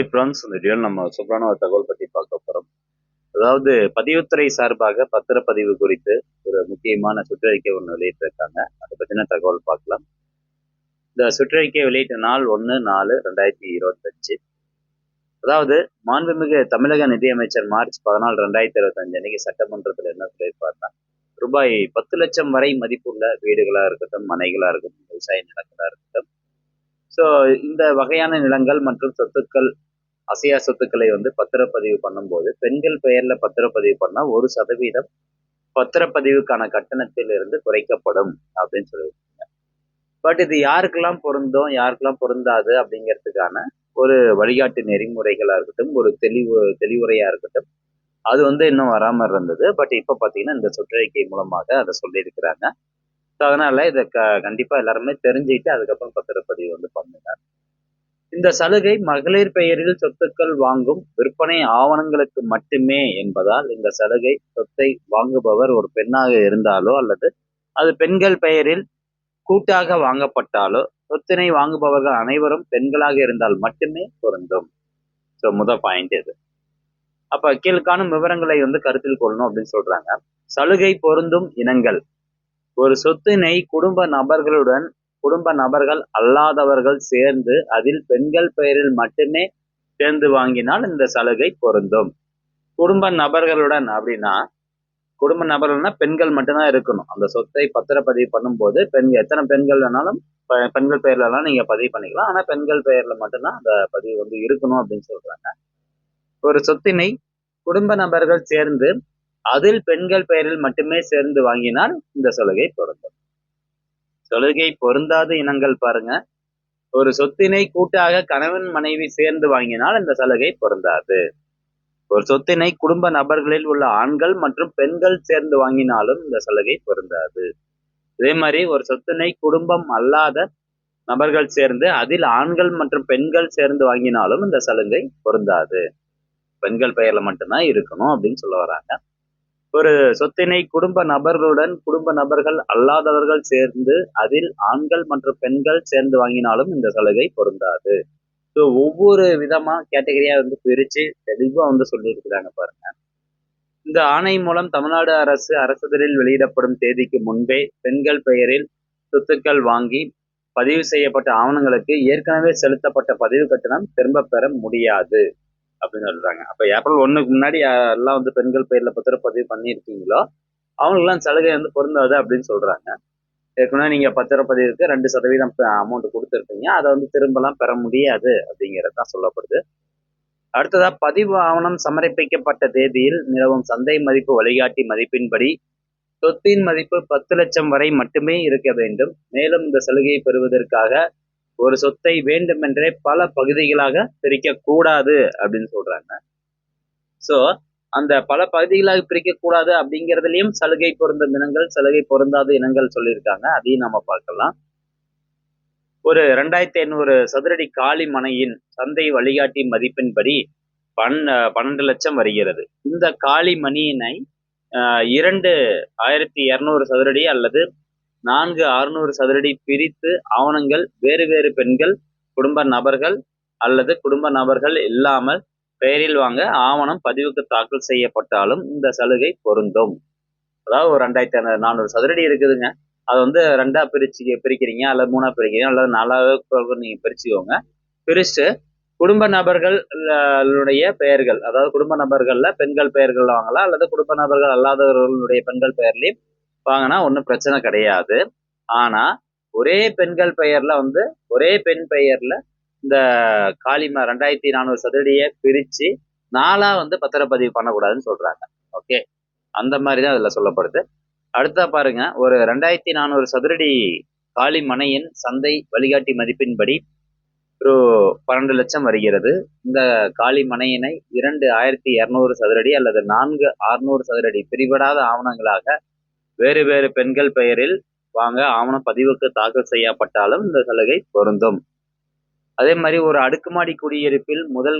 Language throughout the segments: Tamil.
ஹை இந்த வீடியோவில் நம்ம சூப்பரான ஒரு தகவல் பற்றி பார்க்க போகிறோம் அதாவது பதிவுத்துறை சார்பாக பத்திரப்பதிவு குறித்து ஒரு முக்கியமான சுற்றறிக்கை ஒன்று வெளியிட்டிருக்காங்க. அதை பற்றின தகவல் பார்க்கலாம். இந்த சுற்றறிக்கை வெளியிட்ட நாள் ஒன்று நாலு ரெண்டாயிரத்தி இருபத்தஞ்சு. அதாவது மாண்புமிகு தமிழக நிதியமைச்சர் மார்ச் பதினாலு ரெண்டாயிரத்தி இருபத்தஞ்சு அன்னைக்கு சட்டமன்றத்தில் என்ன சொல்லியிருப்பார்னா ரூபாய் பத்து லட்சம் வரை மதிப்புள்ள வீடுகளாக இருக்கட்டும் மனைகளாக இருக்கட்டும் விவசாய நிலங்களாக இருக்கட்டும். ஸோ இந்த வகையான நிலங்கள் மற்றும் சொத்துக்கள் அசையா சொத்துக்களை வந்து பத்திரப்பதிவு பண்ணும்போது பெண்கள் பெயர்ல பத்திரப்பதிவு பண்ணா ஒரு சதவீதம் பத்திரப்பதிவுக்கான கட்டணத்தில் இருந்து குறைக்கப்படும் அப்படின்னு சொல்லியிருக்காங்க. பட் இது யாருக்கெல்லாம் பொருந்தும் யாருக்கெல்லாம் பொருந்தாது அப்படிங்கிறதுக்கான ஒரு வழிகாட்டு நெறிமுறைகளா இருக்கட்டும் ஒரு தெளிவு தெளிவுரையா இருக்கட்டும் அது வந்து இன்னும் வராமல் இருந்தது. பட் இப்போ பார்த்தீங்கன்னா இந்த சுற்றறிக்கை மூலமாக அதை சொல்லியிருக்கிறாங்க. ஸோ அதனால இதை க கண்டிப்பாக எல்லாருமே தெரிஞ்சுக்கிட்டு அதுக்கப்புறம் பத்திரப்பதிவு வந்து பண்ணுங்க. இந்த சலுகை மகளிர் பெயரில் சொத்துக்கள் வாங்கும் விற்பனை ஆவணங்களுக்கு மட்டுமே என்பதால் இந்த சலுகை சொத்தை வாங்குபவர் ஒரு பெண்ணாக இருந்தாலோ அல்லது அது பெண்கள் பெயரில் கூட்டாக வாங்கப்பட்டாலோ சொத்தினை வாங்குபவர்கள் அனைவரும் பெண்களாக இருந்தால் மட்டுமே பொருந்தும். ஸோ முத பாயிண்ட் இது. அப்ப கீழ்காணும் விவரங்களை வந்து கருத்தில் கொள்ளணும் அப்படின்னு சொல்றாங்க. சலுகை பொருந்தும் இனங்கள். ஒரு சொத்தினை குடும்ப நபர்களுடன் குடும்ப நபர்கள் அல்லாதவர்கள் சேர்ந்து அதில் பெண்கள் பெயரில் மட்டுமே சேர்ந்து வாங்கினால் இந்த சலுகை பொருந்தும். குடும்ப நபர்களுடன் அப்படின்னா குடும்ப நபர்கள்னா பெண்கள் மட்டும்தான் இருக்கணும். அந்த சொத்தை பத்திரப்பதிவு பண்ணும்போது பெண் எத்தனை பெண்கள் வேணாலும் பெண்கள் பெயர்ல எல்லாம் நீங்க பதிவு பண்ணிக்கலாம். ஆனா பெண்கள் பெயர்ல மட்டும்தான் அந்த பதிவு வந்து இருக்கணும் அப்படின்னு சொல்றாங்க. ஒரு சொத்தினை குடும்ப நபர்கள் சேர்ந்து அதில் பெண்கள் பெயரில் மட்டுமே சேர்ந்து வாங்கினால் இந்த சலுகை பொருந்தும். சலுகை பொருந்தாத இனங்கள் பாருங்க. ஒரு சொத்தினை கூட்டாக கணவன் மனைவி சேர்ந்து வாங்கினால் இந்த சலுகை பொருந்தாது. ஒரு சொத்தினை குடும்ப நபர்களில் உள்ள ஆண்கள் மற்றும் பெண்கள் சேர்ந்து வாங்கினாலும் இந்த சலுகை பொருந்தாது. இதே மாதிரி ஒரு சொத்தினை குடும்பம் அல்லாத நபர்கள் சேர்ந்து அதில் ஆண்கள் மற்றும் பெண்கள் சேர்ந்து வாங்கினாலும் இந்த சலுகை பொருந்தாது. பெண்கள் பெயர்ல மட்டும்தான் இருக்கணும் அப்படின்னு சொல்ல வராங்க. ஒரு சொத்தினை குடும்ப நபர்களுடன் குடும்ப நபர்கள் அல்லாதவர்கள் சேர்ந்து அதில் ஆண்கள் மற்றும் பெண்கள் சேர்ந்து வாங்கினாலும் இந்த சலுகை பொருந்தாது. ஸோ ஒவ்வொரு விதமா கேட்டகரியா வந்து பிரிச்சு தெளிவா வந்து சொல்லியிருக்கிறாங்க பாருங்க. இந்த ஆணை மூலம் தமிழ்நாடு அரசு அரசுதலில் வெளியிடப்படும் தேதிக்கு முன்பே பெண்கள் பெயரில் சொத்துக்கள் வாங்கி பதிவு செய்யப்பட்ட ஆவணங்களுக்கு ஏற்கனவே செலுத்தப்பட்ட பதிவு கட்டணம் திரும்ப பெற முடியாது. அப்படின்னு சொல்றாங்க. அப்ப ஏப்ரல் ஒண்ணுக்கு முன்னாடி எல்லாம் வந்து பெண்கள் பெயர்ல பத்திரப்பதிவு பண்ணியிருக்கீங்களோ அவங்களுக்குலாம் சலுகை வந்து பொருந்தாது அப்படின்னு சொல்றாங்க. ஏற்கனவே நீங்க பத்திரப்பதிவுக்கு ரெண்டு சதவீதம் அமௌண்ட் கொடுத்துருக்கீங்க அதை வந்து திரும்பலாம் பெற முடியாது அப்படிங்கிறது தான் சொல்லப்படுது. அடுத்ததா பதிவு ஆவணம் சமர்ப்பிக்கப்பட்ட தேதியில் நிலவும் சந்தை மதிப்பு வழிகாட்டி மதிப்பின்படி சொத்தின் மதிப்பு பத்து லட்சம் வரை மட்டுமே இருக்க வேண்டும். மேலும் இந்த சலுகையை பெறுவதற்காக ஒரு சொத்தை வேண்டுமென்றே பல பகுதிகளாக பிரிக்க கூடாது அப்படின்னு சொல்றாங்க. ஸோ அந்த பல பகுதிகளாக பிரிக்க கூடாது அப்படிங்கிறதுலயும் சலுகை பொருந்தும் இனங்கள் சலுகை பொருந்தாத இனங்கள் சொல்லியிருக்காங்க. அதையும் நம்ம பார்க்கலாம். ஒரு ரெண்டாயிரத்தி ஐநூறு சதுரடி காலி மனையின் சந்தை வழிகாட்டி மதிப்பின்படி பன் பன்னெண்டு லட்சம் வருகிறது. இந்த காளி மணியினை இரண்டு ஆயிரத்தி இரநூறு சதுரடி அல்லது நான்கு அறுநூறு சதுரடி பிரித்து ஆவணங்கள் வேறு வேறு பெண்கள் குடும்ப நபர்கள் அல்லது குடும்ப நபர்கள் இல்லாமல் பெயரில் வாங்க ஆவணம் பதிவுக்கு தாக்கல் செய்யப்பட்டாலும் இந்த சலுகை பொருந்தும். அதாவது ஒரு ரெண்டாயிரத்தி நானூறு சதுரடி இருக்குதுங்க. அதை வந்து ரெண்டா பிரிச்சு பிரிக்கிறீங்க அல்லது மூணா பிரிக்கிறீங்க அல்லது நாலாவது நீங்க பிரிச்சுக்கோங்க. பிரிச்சு குடும்ப நபர்களுடைய பெயர்கள் அதாவது குடும்ப நபர்கள்ல பெண்கள் பெயர்கள் வாங்கலாம் அல்லது குடும்ப நபர்கள் அல்லாதவர்களுடைய பெண்கள் பெயர்லையும் வாங்கினா ஒன்றும் பிரச்சனை கிடையாது. ஆனால் ஒரே பெண்கள் பெயரில் வந்து ஒரே பெண் பெயரில் இந்த காளிமா ரெண்டாயிரத்தி நானூறு சதுரடியை பிரித்து நாளாக வந்து பத்திரப்பதிவு பண்ணக்கூடாதுன்னு சொல்கிறாங்க ஓகே? அந்த மாதிரி தான் அதில் சொல்லப்படுது. அடுத்தா பாருங்க ஒரு ரெண்டாயிரத்தி நானூறு சதுரடி காளி மனையின் சந்தை வழிகாட்டி மதிப்பின்படி ஒரு பன்னெண்டு லட்சம் வருகிறது. இந்த காளி மனையினை இரண்டு ஆயிரத்தி இரநூறு சதுரடி அல்லது நான்கு அறுநூறு சதுரடி பிரிபடாத ஆவணங்களாக வேறு வேறு பெண்கள் பெயரில் வாங்க ஆவண பதிவுக்கு தாக்கல் செய்யப்பட்டாலும் இந்த சலுகை பொருந்தும். அதே மாதிரி ஒரு அடுக்குமாடி குடியிருப்பில் முதல்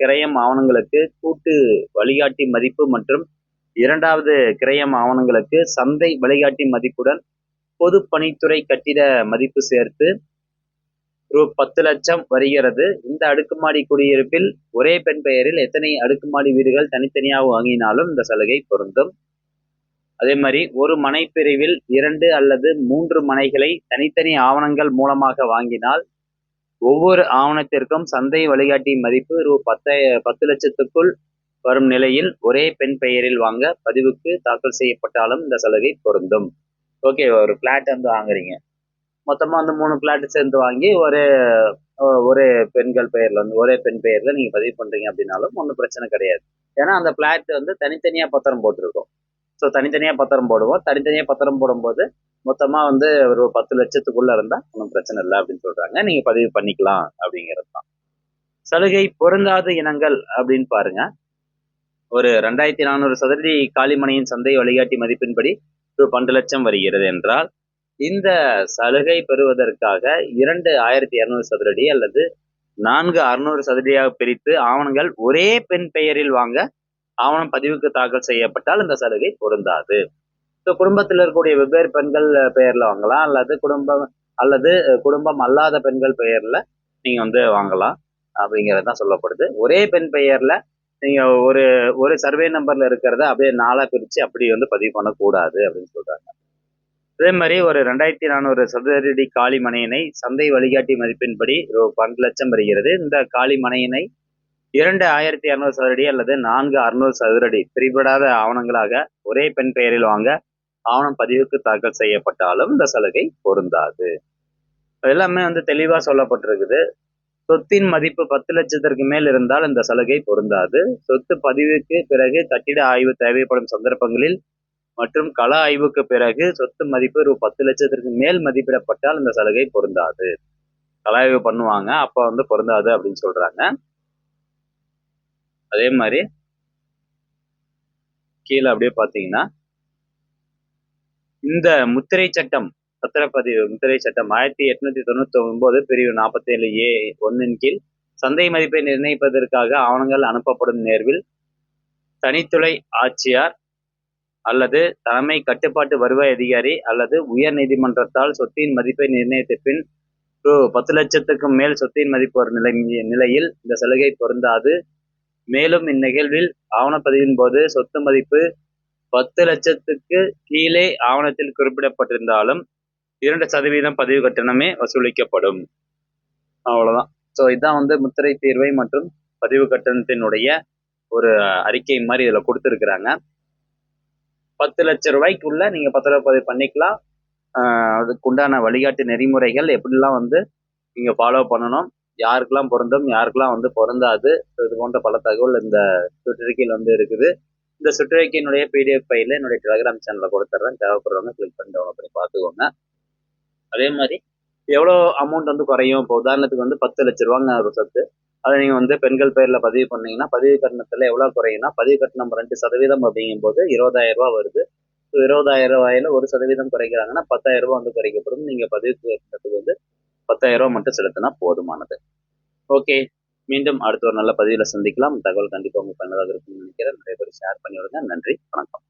கிரயம் ஆவணங்களுக்கு கூட்டு வழிகாட்டி மதிப்பு மற்றும் இரண்டாவது கிரயம் ஆவணங்களுக்கு சந்தை வழிகாட்டி மதிப்புடன் பொது பணித்துறை கட்டிட மதிப்பு சேர்த்து ரூ. பத்து லட்சம் வருகிறது. இந்த அடுக்குமாடி குடியிருப்பில் ஒரே பெண் பெயரில் எத்தனை அடுக்குமாடி வீடுகள் தனித்தனியாக வாங்கினாலும் இந்த சலுகை பொருந்தும். அதே மாதிரி ஒரு மனை பிரிவில் இரண்டு அல்லது மூன்று மனைகளை தனித்தனி ஆவணங்கள் மூலமாக வாங்கினால் ஒவ்வொரு ஆவணத்திற்கும் சந்தை வழிகாட்டி மதிப்பு ரூ பத்த பத்து லட்சத்துக்குள் வரும் நிலையில் ஒரே பெண் பெயரில் வாங்க பதிவுக்கு தாக்கல் செய்யப்பட்டாலும் இந்த சலுகை பொருந்தும். ஓகே ஒரு பிளாட் வந்து வாங்குறீங்க. மொத்தமாக வந்து மூணு பிளாட் சேர்ந்து வாங்கி ஒரு ஒரே பெண்கள் பெயரில் வந்து ஒரே பெண் பெயரில் நீங்கள் பதிவு பண்ணுறீங்க அப்படின்னாலும் ஒன்றும் பிரச்சனை கிடையாது. ஏன்னா அந்த பிளாட் வந்து தனித்தனியாக பத்திரம் போட்டிருக்கோம். ஸோ தனித்தனியாக பத்திரம் போடுவோம். தனித்தனியாக பத்திரம் போடும்போது மொத்தமாக வந்து ஒரு பத்து லட்சத்துக்குள்ளே இருந்தால் ஒன்றும் பிரச்சனை இல்லை அப்படின்னு சொல்கிறாங்க நீங்கள் பதிவு பண்ணிக்கலாம் அப்படிங்கிறது தான். சலுகை பொருந்தாத இனங்கள் அப்படின்னு பாருங்க. ஒரு ரெண்டாயிரத்தி நானூறு சதுரடி காளிமனையின் சந்தை வழிகாட்டி மதிப்பின்படி ஒரு பன்னெண்டு லட்சம் வருகிறது என்றால் இந்த சலுகை பெறுவதற்காக இரண்டு ஆயிரத்தி இரநூறு சதுரடி அல்லது நான்கு அறுநூறு சதுரடியாக பிரித்து ஆவணங்கள் ஒரே பெண் பெயரில் வாங்க ஆவணம் பதிவுக்கு தாக்கல் செய்யப்பட்டால் இந்த சலுகை பொருந்தாது. ஸோ குடும்பத்தில் இருக்கக்கூடிய வெவ்வேறு பெண்கள் பெயரில் வாங்கலாம். அல்லது குடும்பம் அல்லது குடும்பம் அல்லாத பெண்கள் பெயரில் நீங்கள் வந்து வாங்கலாம். அப்படிங்கிறது தான் சொல்லப்படுது. ஒரே பெண் பெயரில் நீங்கள் ஒரு ஒரு சர்வே நம்பரில் இருக்கிறத அப்படியே நாளா பிரித்து அப்படி வந்து பதிவு பண்ணக்கூடாது அப்படின்னு சொல்கிறாங்க அதே மாதிரி ஒரு ரெண்டாயிரத்தி நானூறு சதுரடி காளி மனையினை சந்தை வழிகாட்டி மதிப்பின்படி பன்னெண்டு லட்சம் வருகிறது இந்த காளி மனையினை இரண்டு ஆயிரத்தி இரநூறு சதுரடி அல்லது நான்கு அறுநூறு சதுரடி பிரிபடாத ஆவணங்களாக ஒரே பெண் பெயரில் வாங்க ஆவணம் பதிவுக்கு தாக்கல் செய்யப்பட்டாலும் இந்த சலுகை பொருந்தாது. எல்லாமே வந்து தெளிவாக சொல்லப்பட்டிருக்குது. சொத்தின் மதிப்பு பத்து லட்சத்திற்கு மேல் இருந்தால் இந்த சலுகை பொருந்தாது. சொத்து பதிவுக்கு பிறகு கட்டிட ஆய்வு தேவைப்படும் சந்தர்ப்பங்களில் மற்றும் கள ஆய்வுக்கு பிறகு சொத்து மதிப்பு ரூ பத்து லட்சத்திற்கு மேல் மதிப்பிடப்பட்டால் இந்த சலுகை பொருந்தாது. கள ஆய்வு பண்ணுவாங்க அப்போ வந்து பொருந்தாது அப்படின்னு சொல்றாங்க. அதே மாதிரி கீழே அப்படியே பார்த்தீங்கன்னா இந்த முத்திரை சட்டம் பத்திரப்பதிவு முத்திரை சட்டம் ஆயிரத்தி எட்நூத்தி தொண்ணூத்தி ஒன்பது பிரிவு நாற்பத்தி ஏழு ஏ ஒன்னின் கீழ் சந்தை மதிப்பை நிர்ணயிப்பதற்காக ஆவணங்கள் அனுப்பப்படும் நேர்வில் தனித்துறை ஆட்சியார் அல்லது தலைமை கட்டுப்பாட்டு வருவாய் அதிகாரி அல்லது உயர் நீதிமன்றத்தால் சொத்தின் மதிப்பை நிர்ணயித்த பின் பத்து லட்சத்துக்கும் மேல் சொத்தின் மதிப்பு ஒரு நிலை நிலையில் இந்த சலுகை பொருந்தாது. மேலும் இந்நிகழ்வில் ஆவணப்பதிவின் போது சொத்து மதிப்பு பத்து லட்சத்துக்கு கீழே ஆவணத்தில் குறிப்பிடப்பட்டிருந்தாலும் இரண்டு சதவீதம் பதிவு கட்டணமே வசூலிக்கப்படும். அவ்வளோதான் ஸோ இதுதான் வந்து முத்திரை தீர்வை மற்றும் பதிவு கட்டணத்தினுடைய ஒரு அறிக்கை மாதிரி இதில் கொடுத்துருக்குறாங்க. பத்து லட்ச ரூபாய்க்குள்ள நீங்கள் பத்திரப்பதிவு பண்ணிக்கலாம். அதுக்குண்டான வழிகாட்டு நெறிமுறைகள் எப்படிலாம் வந்து நீங்கள் ஃபாலோ பண்ணணும். யாருக்கெல்லாம் பொருந்தும் யாருக்கெல்லாம் வந்து பொருந்தாது. இது போன்ற பல தகவல் இந்த சுற்றறிக்கையில் வந்து இருக்குது. இந்த சுற்றறிக்கையினுடைய பிடிஎஃப் ஃபைல என்னுடைய டெலகிராம் சேனலில் கொடுத்துட்றேன் தேவைப்படுறவங்க கிளிக் பண்ணி டவுன்லோட் பண்ணி பார்த்துக்கோங்க. அதே மாதிரி எவ்வளோ அமௌண்ட் வந்து குறையும்? இப்போ உதாரணத்துக்கு வந்து பத்து லட்ச ரூபாங்க ஒரு சொத்து. அதை நீங்கள் வந்து பெண்கள் பேரில் பதிவு பண்ணீங்கன்னா பதிவு கட்டணத்தில் எவ்வளோ குறையும்னா பதிவு கட்டணம் ரெண்டு சதவீதம் அப்படிங்கும்போது இருபதாயிரம் ரூபா வருது. ஸோ இருபதாயிரம் ரூபாயில் ஒரு சதவீதம் குறைக்கிறாங்கன்னா பத்தாயிரம் ரூபா வந்து குறைக்கப்படும். நீங்கள் பதிவு கட்டணத்துக்கு வந்து பத்தாயிரம் ரூபா மட்டும் செலுத்தினா போதுமானது. ஓகே மீண்டும் அடுத்த ஒரு நல்ல பதிவில் சந்திக்கலாம். தகவல் கண்டிப்பாக உங்களுக்கு பயனுள்ளதாக இருக்கும்னு நினைக்கிறேன். நிறைய பேர் ஷேர் பண்ணி விடுங்க நன்றி வணக்கம்.